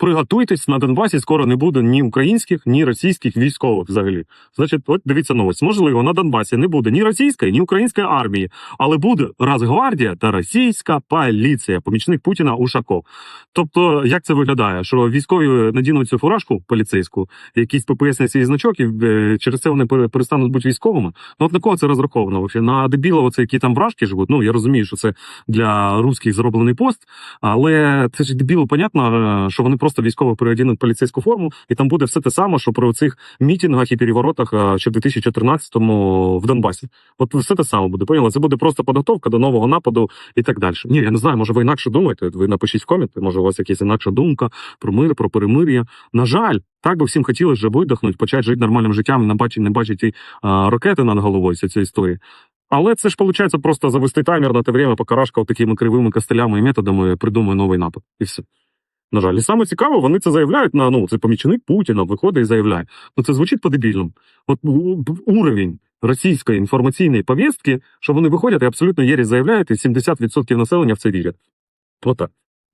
Приготуйтесь на Донбасі. Скоро не буде ні українських, ні російських військових. Взагалі, значить, от дивіться новость. Можливо, на Донбасі не буде ні російської, ні української армії, але буде Росгвардія та російська поліція, помічник Путіна Ушаков. Тобто, як це виглядає? Що військові надінуть цю фуражку поліцейську, якийсь ППСний свій значок, і е, через це вони перестануть бути військовими. Ну от на кого це розраховано? На дебілов, оце, які там вражки живуть. Ну я розумію, що це для русських зроблений пост, але це ж дебілу, понятно, е, що вони просто військово переодінуть поліцейську форму, і там буде все те саме, що про цих мітингах і переворотах е, ще в 2014-му в Донбасі. От все те саме буде. Поняли? Це буде просто підготовка до нового нападу і так далі. Ні, я не знаю, може ви інакше думаєте. Ви напишіть в коменти, може у вас якась інакша думка про мир, про перемир'я. На жаль, так би всім хотілося видихнути, почати жити нормальним життям, не бачити, не бачити ті а, ракети над головою цієї історії. Але це ж виходить просто завести таймер на те время, поки Рашка такими кривими костелями і методами придумує новий напад. І все. На жаль, і саме цікаво, вони це заявляють на ну, це помічник Путіна, виходить і заявляє. Ну це звучить по-дебільному. От уровень російської інформаційної повістки, що вони виходять і абсолютно єрі заявляють, і 70% населення в це вірять. Отак.